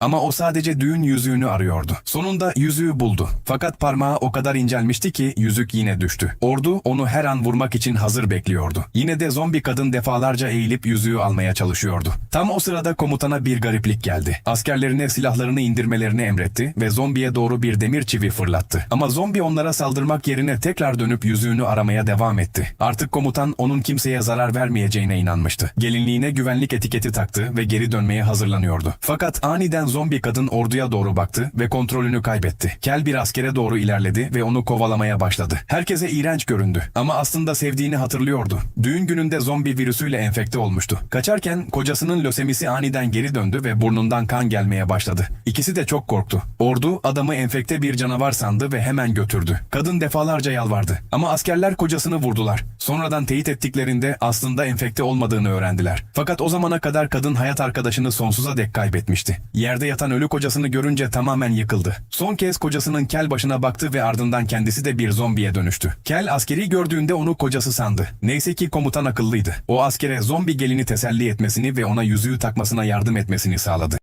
Ama o sadece düğün yüzüğünü arıyordu. Sonunda yüzüğü buldu. Fakat parmağı o kadar incelmişti ki yüzük yine düştü. Ordu onu her an vurmak için hazır bekliyordu. Yine de zombi kadın defalarca eğilip yüzüğü almaya çalışıyordu. Tam o sırada komutana bir gariplik geldi. Askerlerine silahlarını indirmelerini emretti ve zombiye doğru bir demir çivi fırlattı. Ama zombi onlara saldırmak yerine tekrar dönüp yüzüğünü aramaya devam etti. Artık komutan onun kimseye zarar vermeyeceğine inanmıştı. Gelinliğine güvenlik etiketi taktı ve geri dönmeye hazırlanıyordu. Fakat aniden zombi kadın orduya doğru baktı ve kontrolünü kaybetti. Kel bir askere doğru ilerledi ve onu kovalamaya başladı. Herkese iğrenç göründü ama aslında sevdiğini hatırlıyordu. Düğün gününde zombi virüsüyle enfekte olmuştu. Kaçarken kocasının lösemisi aniden geri döndü ve burnundan kan gelmeye başladı. İkisi de çok korktu. Ordu adamı enfekte bir canavar sandı ve hemen götürdü. Kadın defalarca yalvardı ama askerler kocasını vurdular. Sonradan teyit ettiklerinde aslında enfekte olmadığını öğrendiler. Fakat o zamana kadar kadın hayat arkadaşını sonsuza dek kaybetmişti. Yerde yatan ölü kocasını görünce tamamen yıkıldı. Son kez kocasının kel başına baktı ve ardından kendisi de bir zombiye dönüştü. Kel askeri gördüğünde onu kocası sandı. Neyse ki komutan akıllıydı. O askere zombi gelini teselli etmesini ve ona yüzüğü takmasına yardım etmesini sağladı.